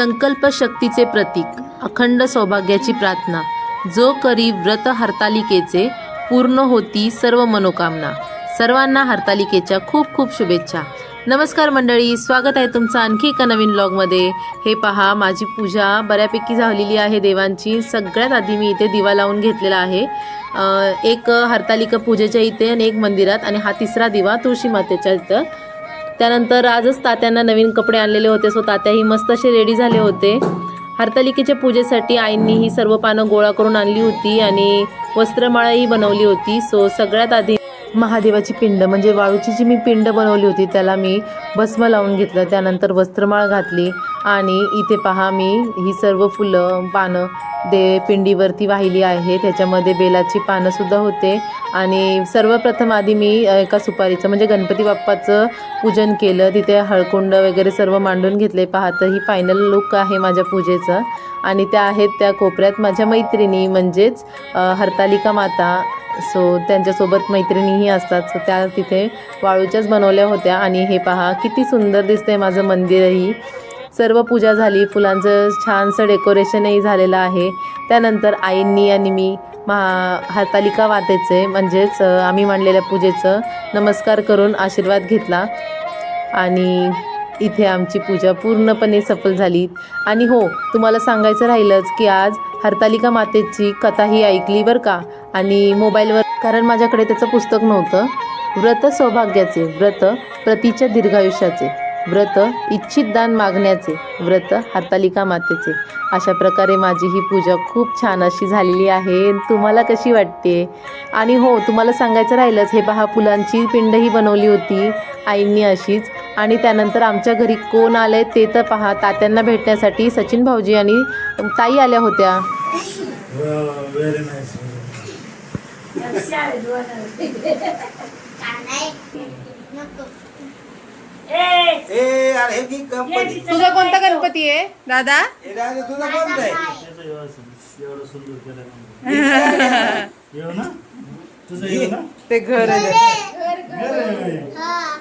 संकल्प शक्तीचे प्रतीक अखंड सौभाग्याची प्रार्थना. जो करी व्रत हरतालिकेचे पूर्ण होती सर्व मनोकामना. सर्वांना हरतालिकेच्या खूप खूप शुभेच्छा. नमस्कार मंडळी स्वागत आहे तुमचं आणखी एका नवीन ब्लॉगमध्ये हे पहा माझी पूजा बऱ्यापैकी झालेली आहे देवांची. सगळ्यात आधी मी इथे दिवा लावून घेतलेला आहे. एक हरतालिका पूजेच्या इथे आणि एक मंदिरात आणि हा तिसरा दिवा तुळशी मातेच्या इथं. त्यानंतर आजच तात्यांना नवीन कपडे आणलेले होते. सो तात्याही मस्त असे रेडी झाले होते. हरतालिकेच्या पूजेसाठी आईंनी ही सर्व पानं गोळा करून आणली होती आणि वस्त्रमाळाही बनवली होती. सो सगळ्यात आधी महादेवाची पिंड म्हणजे वाळूची जी मी पिंड बनवली होती त्याला मी भस्म लावून घेतलं. त्यानंतर वस्त्रमाळ घातली. आणि इथे पहा मी ही सर्व फुलं पानं दे पिंडीवरती वाहिली आहे त्याच्यामध्ये बेलाची पानंसुद्धा होते. आणि सर्वप्रथम आधी मी एका सुपारीचं म्हणजे गणपती बाप्पाचं पूजन केलं. तिथे हळकुंड वगैरे सर्व मांडून घेतले. पाहतं ही फायनल लुक आहे माझ्या पूजेचं. आणि त्या आहेत त्या कोपऱ्यात माझ्या मैत्रिणी म्हणजेच हरतालिका माता. सो त्यांच्यासोबत मैत्रिणीही असतात. सो त्या तिथे वाळूच्याच बनवल्या होत्या. आणि हे पहा किती सुंदर दिसतंय माझं मंदिरही. सर्व पूजा झाली. फुलांचं छानसं डेकोरेशनही झालेलं आहे. त्यानंतर आईंनी आणि मी महा हरतालिका मातेचे म्हणजेच आम्ही मांडलेल्या पूजेचं नमस्कार करून आशीर्वाद घेतला. आणि इथे आमची पूजा पूर्णपणे सफल झाली. आणि हो तुम्हाला सांगायचं राहिलंच की आज हरतालिका मातेची कथाही ऐकली बरं का? आणि मोबाईलवर कारण माझ्याकडे त्याचं पुस्तक नव्हतं. व्रत सौभाग्याचे व्रत प्रतीच्या दीर्घायुष्याचे. व्रत इच्छित दान मागण्याचे व्रत हरतालिका मातेचे. अशा प्रकारे माझी ही पूजा खूप छान अशी झालेली आहे. तुम्हाला कशी वाटते? आणि हो तुम्हाला सांगायचं राहिलंच हे पहा फुलांची पिंडही बनवली होती आईंनी अशीच. आणि त्यानंतर आमच्या घरी कोण आलंय ते तर पहा तात्यांना भेटण्यासाठी सचिन भाऊजी आणि ताई आल्या होत्या. ए हे की तुझा कोणता गणपती आहे दादा? हे राजा तुझा कोणता आहे? एवढं सुंदर केलं येऊ ना? तुझं येऊ ना? ते घर आहे.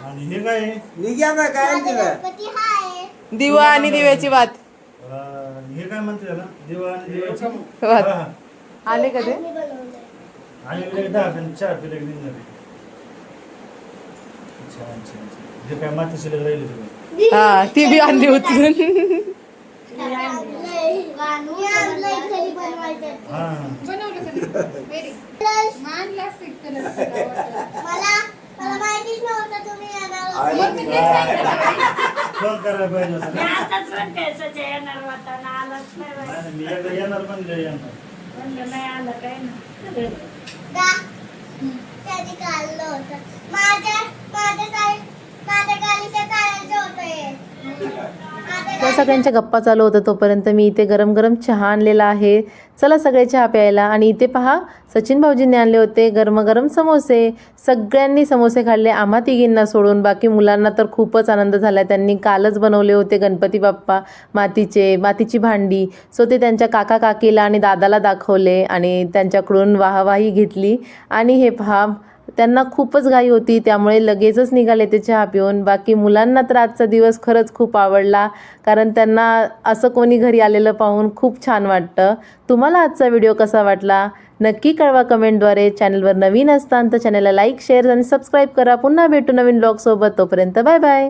आणि हे काय? आहे? निघ्या ना काय तिला? दिवा आणि दिव्याची बात अं, हे काय म्हणते त्याला? देवा आणि देवाची वात. हा. आले का ते? आणि एक दहा पेन चार पेन एक निघणार आहे. हे काय माती शिल्लक राहिली तुला हा ती बी आणली होती हा. फोन करायला पाहिजे होता ना. नाही, नाही, मी एकदा येणार म्हणजे येणार. माझ्या माझ्या काळी माझ्या गालीच्या होतं हे. त्या सगळ्यांच्या गप्पा चालू होतं तोपर्यंत मी इथे गरम गरम चहा आणलेला आहे. चला सगळे चहा प्यायला. आणि इथे पहा सचिन भाऊजींनी आणले होते गरमगरम समोसे. सगळ्यांनी समोसे खाल्ले आम्हा तिघींना सोडून. बाकी मुलांना तर खूपच आनंद झाला त्यांनी कालच बनवले होते गणपती बाप्पा मातीचे मातीची भांडी. सो ते त्यांच्या काका काकीला आणि दादाला दाखवले आणि त्यांच्याकडून वाहवाही घेतली. आणि हे पहा त्यांना खूपच घाई होती त्यामुळे लगेचच निघाले ते चहा पिऊन. बाकी मुलांना तर आजचा दिवस खरंच खूप आवडला कारण त्यांना असं कोणी घरी आलेलं पाहून खूप छान वाटतं. तुम्हाला आजचा व्हिडिओ कसा वाटला? नक्की कळवा कमेंटद्वारे. चॅनलवर नवीन असताना तर चॅनलला लाईक शेअर आणि सबस्क्राईब करा. पुन्हा भेटू नवीन ब्लॉगसोबत तोपर्यंत बाय बाय.